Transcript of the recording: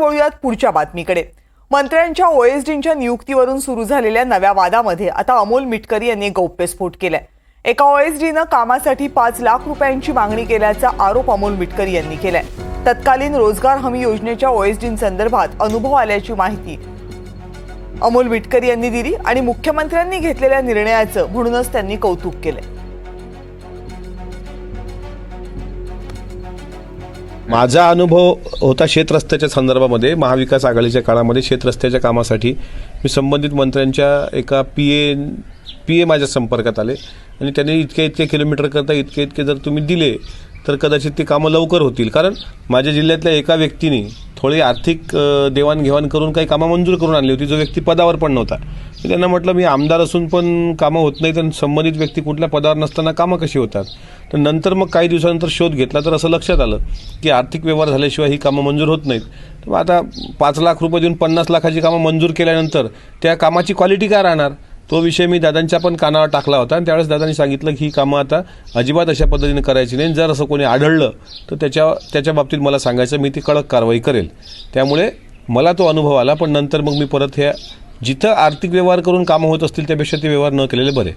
वळूयात पुढच्या बातमीकडे. मंत्र्यांच्या ओएसडींच्या नियुक्तीवरून सुरू झालेल्या नव्या वादामध्ये आता अमोल मिटकरी यांनी गौप्यस्फोट केलाय. एका ओएसडीनं कामासाठी पाच लाख रुपयांची मागणी केल्याचा आरोप अमोल मिटकरी यांनी केलाय. तत्कालीन रोजगार हमी योजनेच्या ओएसडींसंदर्भात अनुभव आल्याची माहिती अमोल मिटकरी यांनी दिली आणि मुख्यमंत्र्यांनी घेतलेल्या निर्णयाचं म्हणूनच त्यांनी कौतुक केलंय. माझा अनुभव होता शेतरस्त्याच्या संदर्भामध्ये महाविकास आघाडीच्या काळामध्ये शेतरस्त्याच्या कामासाठी. मी संबंधित मंत्र्यांच्या एका पी ए पी ए माझ्या संपर्कात आले. आणि त्यांनी इतके इतके किलोमीटर करता इतके इतके जर तुम्ही दिले तर कदाचित ती कामं लवकर होतील. कारण माझ्या जिल्ह्यातल्या एका व्यक्तीने थोडी आर्थिक देवाणघेवाण करून काही कामं मंजूर करून आणली होती जो व्यक्ती पदावर पण नव्हता. मी त्यांना म्हटलं मी आमदार असून पण कामं होत नाहीत आणि संबंधित व्यक्ती कुठल्या पदावर नसताना कामं कशी होतात? तर नंतर मग काही दिवसानंतर शोध घेतला तर असं लक्षात आलं की आर्थिक व्यवहार झाल्याशिवाय ही कामं मंजूर होत नाहीत. तर मग आता पाच लाख रुपये देऊन पन्नास लाखाची कामं मंजूर केल्यानंतर त्या कामाची क्वालिटी काय राहणार? तो विषय मी दादांच्या पण कानावर टाकला होता आणि त्यावेळेस दादांनी सांगितलं की ही कामं आता अजिबात अशा पद्धतीने करायची नाही. जर असं कोणी आढळलं तर त्याच्या त्याच्या बाबतीत मला सांगायचं मी ती कडक कारवाई करेल. त्यामुळे मला तो अनुभव आला पण नंतर मग मी परत ह्या जिथं आर्थिक व्यवहार करून कामं होत असतील त्यापेक्षा ते व्यवहार न केलेले बरे.